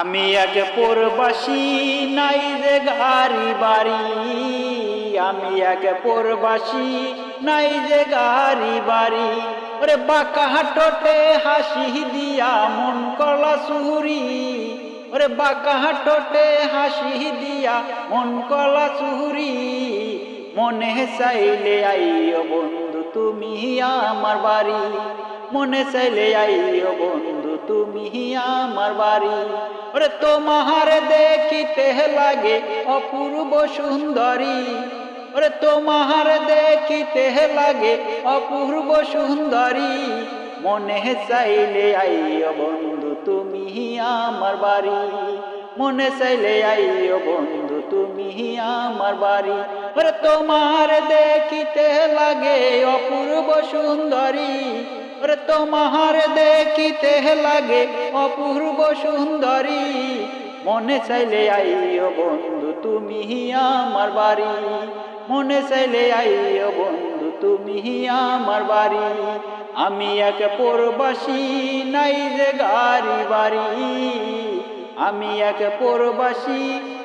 আমি এক পরবাসী, নাই যে গাড়ি বাড়ি। আমি এক পরবাসী, নাই যে গাড়ি বাড়ি। ওরে বাঁকা হাটতে হাসি দিয়া মন কলা সুহুরি ওরে বাঁকা হাটতে হাসি দিয়া মন কলা সুহুরি মনে চাইলে আইও বন্ধু, তুমি আমার বাড়ি। মনে চাইলে আইও বন্ধু তুমি আমার বাড়ি। ওরে, তোমার দেখিতে লাগে অপূর্ব সুন্দরী। ওরে, তোমার দেখিতে লাগে অপূর্ব সুন্দরী। মনে চাইলে আইও বন্ধু, তুমি আমার বাড়ি। মনে চাইলে আইও বন্ধু, তুমি আমার বাড়ি। ওরে, তোমার দেখিতে লাগে অপূর্ব সুন্দরী। তোমার দেখিতে লাগে অপূর্ব সুন্দরী মনে চাইলে আইও বন্ধু তুমি আমার বাড়ি মনে চাইলে আইও বন্ধু তুমি আমার বাড়ি আমি এক পরবাসী নাই যে গাড়ি বাড়ি আমি এক পরবাসী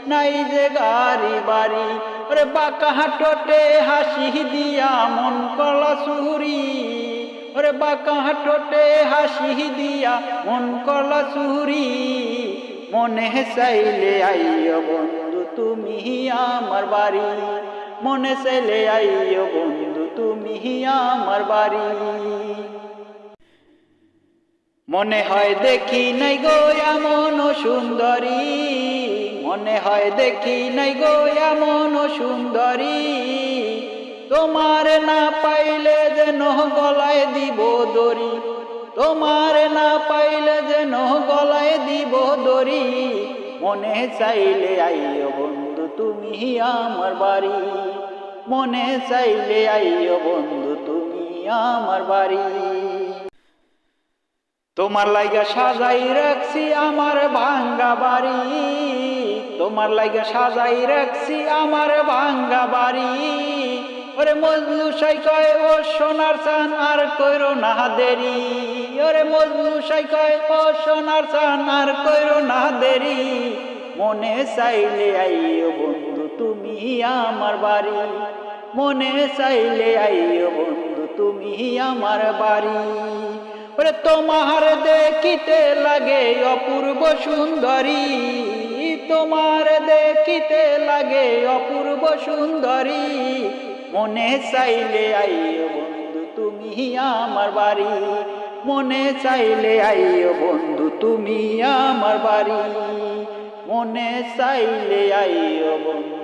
নাই যে গাড়ি বাড়ি ওরে বাঁকা হাটতে হাসি দিয়া মন কলা সুহুরি ওরে বাঁকা হাটতে হাসি দিয়া মন কলা সুহুরি মনে চাইলে আইও বন্ধু, তুমি আমার বাড়ি। মনে চাইলে আইও বন্ধু, তুমি আমার বাড়ি। মনে হয় দেখি নাই গো এমন সুন্দরী। মনে হয় দেখি নাই গো এমন সুন্দরী। তোমার না পাইলে গলায় দিব দড়ি। তোমার না পাইলে যেন গলায় দিব দড়ি। মনে চাইলে আইও বন্ধু, তুমি আমার বাড়ি। মনে চাইলে আইও বন্ধু, তুমি আমার বাড়ি। তোমার লাইগা সাজাই রাখছি আমার ভাঙ্গা বাড়ি। তোমার লাইগা সাজাই রাখছি আমার ভাঙ্গা বাড়ি। ওরে মজনু সাই কয়, ও সোনার চান আর কইরো না দেরি। ওরে মজনু সাই কয়, ও সোনার চান আর কইরো না দেরি। মনে চাইলে আইও বন্ধু, তুমি আমার বাড়ি। মনে চাইলে আইও বন্ধু, তুমি আমার বাড়ি। ওরে তোমার দেখিতে লাগে অপূর্ব সুন্দরী। তোমার দেখিতে লাগে অপূর্ব সুন্দরী। মনে চাইলে আইও বন্ধু, তুমি আমার বাড়ি। মনে চাইলে আইও বন্ধু, তুমি আমার বাড়ি। মনে চাইলে আইও বন্ধু